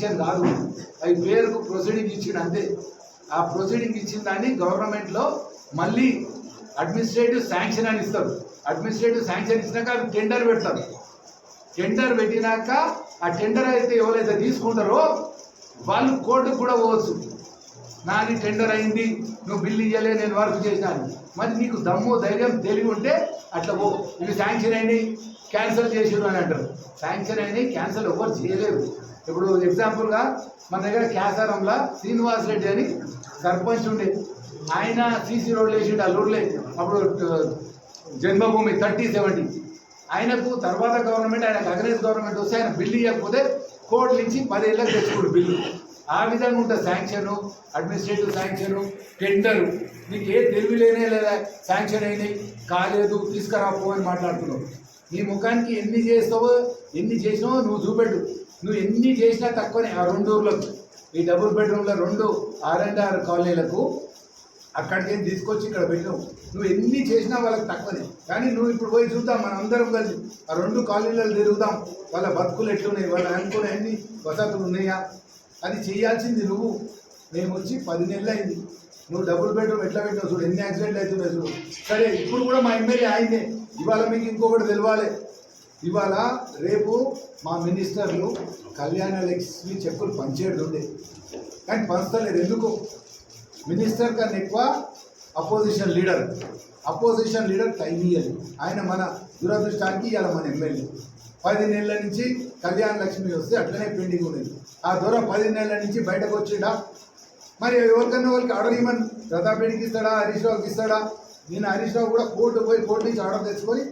Sanction కాదు. అవి పేరుకు ప్రొసీడింగ్ ఇచ్చిండు అంతే. ఆ ప్రొసీడింగ్ ఇచ్చిన దాన్ని గవర్నమెంట్లో మళ్ళీ అడ్మినిస్ట్రేటివ్ శాంక్షన్ అని ఇస్తారు. అడ్మినిస్ట్రేటివ్ శాంక్షన్ ఇచ్చినాక అవి టెండర్ పెడతారు. టెండర్ పెట్టినాక ఆ టెండర్ అయితే ఎవరైతే తీసుకుంటారో వాళ్ళు కోర్టుకు కూడా పోవచ్చు. నాది టెండర్ అయింది నువ్వు బిల్లు ఇవ్వలే నేను వర్క్ చేసినాను. మరి నీకు దమ్ము ధైర్యం తెలివి ఉంటే అట్లా పో. ఇవి శాంక్షన్ అయింది క్యాన్సిల్ చేసిరు అని అంటారు. శాంక్షన్ అయింది క్యాన్సిల్ ఎవరు చేయలేరు. ఇప్పుడు ఎగ్జాంపుల్గా మన దగ్గర క్యాసారంలో శ్రీనివాస్ రెడ్డి అని సర్పంచ్ ఉండే. ఆయన సీసీ రోడ్లు వేసిండు ఆ రోడ్లే. అప్పుడు జన్మభూమి థర్టీ సెవెంటీ. ఆయనకు తర్వాత గవర్నమెంట్ ఆయనకు అగ్రేజ్ గవర్నమెంట్ వస్తే ఆయన బిల్లు ఇవ్వకపోతే కోర్టు నుంచి పదేళ్ళకి తెచ్చుకోడు బిల్లు. ఆ విధంగా ఉంటుంది శాంక్షన్ అడ్మినిస్ట్రేటివ్ శాంక్షన్ టెండరు. నీకు ఏ తెలివి లేనే లేదా శాంక్షన్ అయినాయి కాలేదు తీసుకురాపో అని మాట్లాడుతున్నావు. నీ ముఖానికి ఎన్ని చేస్తావో ఎన్ని చేసినావో నువ్వు చూపెట్టు. నువ్వు ఎన్ని చేసినా తక్కువనే ఆ రెండు ఊర్లకు. ఈ డబుల్ బెడ్రూమ్ల రెండు ఆర్ అండ్ ఆర్ కాలనీలకు అక్కడికి తీసుకొచ్చి ఇక్కడ పెట్టావు నువ్వు ఎన్ని చేసినా వాళ్ళకి తక్కువనే. కానీ నువ్వు ఇప్పుడు పోయి చూద్దాం మనం అందరం కలిసి ఆ రెండు కాలనీలలో తిరుగుదాం వాళ్ళ బతుకులు ఎట్లున్నాయి వాళ్ళు అనుకునే అన్ని వసతులు ఉన్నాయా? అది చేయాల్సింది నువ్వు. మేము వచ్చి పది నెలలు అయింది నువ్వు డబుల్ బెడ్రూమ్ ఎట్లా పెట్టావు చూడు ఎన్ని యాక్సిడెంట్లు అవుతున్నాయి చూడు. సరే ఇప్పుడు కూడా మా ఎమ్మెల్యే ఆయనే. ఇవాళ మీకు ఇంకొకటి తెలియాలి ఇవాళ రేపు మా మినిస్టర్లు కళ్యాణ లక్ష్మి చెక్కులు పంచేది ఉండే. కానీ పంచలేదు ఎందుకు? మినిస్టర్ కన్నా ఎక్కువ opposition leader. Opposition leader time ఇయ్యాలి ఆయన మన దురదృష్టానికి ఇవాళ మన ఎమ్మెల్యే. పది నెలల నుంచి కళ్యాణ లక్ష్మి వస్తే అట్లనే పెండింగ్ ఉన్నది. ఆ దూరం పది నెలల నుంచి బయటకు వచ్చిండా? మరి ఎవరికన్నా వాళ్ళకి ఆర్డర్ ఇవ్వమని ప్రతాప్ ఇస్తాడా హరీష్ రావుకి ఇస్తాడా? నేను హరీష్ రావు కూడా కోర్టు పోయి కోర్టు నుంచి ఆర్డర్ తెచ్చుకొని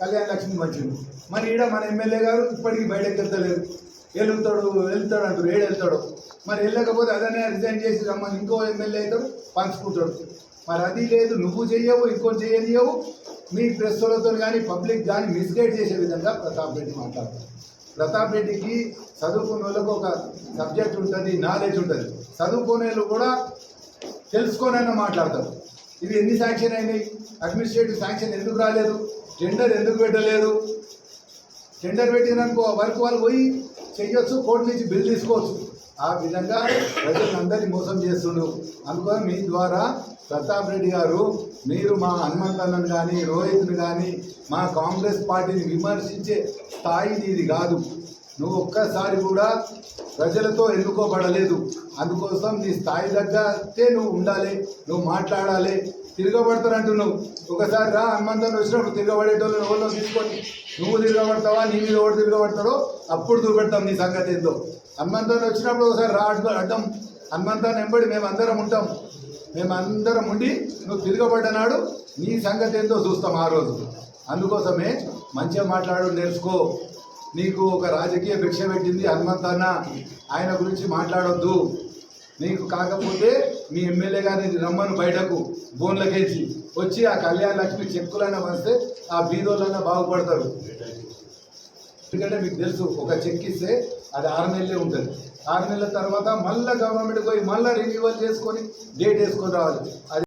కళ్యాణ లక్ష్మి వచ్చింది మరి ఈడ మన ఎమ్మెల్యే గారు ఇప్పటికీ బయటకు వెళ్తలేదు. వెళ్తాడు వెళ్తాడు అంటారు ఏడు వెళ్తాడు మరి వెళ్ళకపోతే అదనే రిజైన్ చేసి రమ్మని ఇంకో ఎమ్మెల్యే అవుతాడు పంచుకుంటాడు. మరి అది లేదు నువ్వు చేయవు ఇంకోటి చేయనియవు మీ ప్రెస్ వాళ్ళతో కానీ పబ్లిక్ కానీ మిస్గైడ్ చేసే విధంగా ప్రతాప్ రెడ్డి మాట్లాడతారు ప్రతాప్ రెడ్డికి చదువుకున్న వాళ్ళకు ఒక సబ్జెక్ట్ ఉంటుంది నాలెడ్జ్ ఉంటుంది. చదువుకునే వాళ్ళు కూడా తెలుసుకోనన్న మాట్లాడతారు. ఇవి ఎన్ని శాంక్షన్ అయినాయి? అడ్మినిస్ట్రేటివ్ శాంక్షన్ ఎందుకు రాలేదు? టెండర్ ఎందుకు పెట్టలేదు? టెండర్ పెట్టిననుకో వర్క్ వాళ్ళు పోయి చెయ్యొచ్చు కోర్టు నుంచి బిల్ తీసుకోవచ్చు. ఆ విధంగా ప్రజలందరినీ మోసం చేస్తుండు. అందుకని మీ ద్వారా ప్రతాప్ రెడ్డి గారు మీరు మా హనుమంతన్నను కానీ రోహిత్ని కానీ మా కాంగ్రెస్ పార్టీని విమర్శించే స్థాయి ఇది కాదు. నువ్వు ఒక్కసారి కూడా ప్రజలతో ఎన్నుకోబడలేదు. అందుకోసం నీ స్థాయి తగ్గతే నువ్వు ఉండాలి నువ్వు మాట్లాడాలి. తిరగబడతారంటున్నావు ఒకసారి రా హనుమంతన్ వచ్చినప్పుడు తిరగబడేటోళ్ళు ఎవరిలో తీసుకొని నువ్వు తిరగబడతావా నీ మీద ఎవరు తిరగబడతాడో అప్పుడు చూపెడతాం నీ సంగతి ఏందో. హనుమంతన్ వచ్చినప్పుడు ఒకసారి రా అడ్డం హనుమంతాన్ని వెంబడి మేము అందరం ఉంటాం. మేము అందరం ఉండి నువ్వు తిరగబడ్డనాడు నీ సంగతి ఏందో చూస్తాం ఆ రోజు. అందుకోసమే మంచిగా మాట్లాడు నేర్చుకో. నీకు ఒక రాజకీయ భిక్ష పెట్టింది హనుమంతన్న ఆయన గురించి మాట్లాడొద్దు. నీకు కాకపోతే మీ ఎమ్మెల్యే గారిని రమ్మను బయటకు బోన్లకేసి. వచ్చి ఆ కళ్యాణ లక్ష్మి చెక్కులైనా వస్తే ఆ బీదోళ్ళైనా బాగుపడతారు. ఎందుకంటే మీకు తెలుసు ఒక చెక్ ఇస్తే అది ఆరు నెలలే ఉంటుంది. ఆరు నెలల తర్వాత మళ్ళీ గవర్నమెంట్ పోయి మళ్ళీ రెన్యువల్ చేసుకొని డేట్ వేసుకొని రావాలి. అది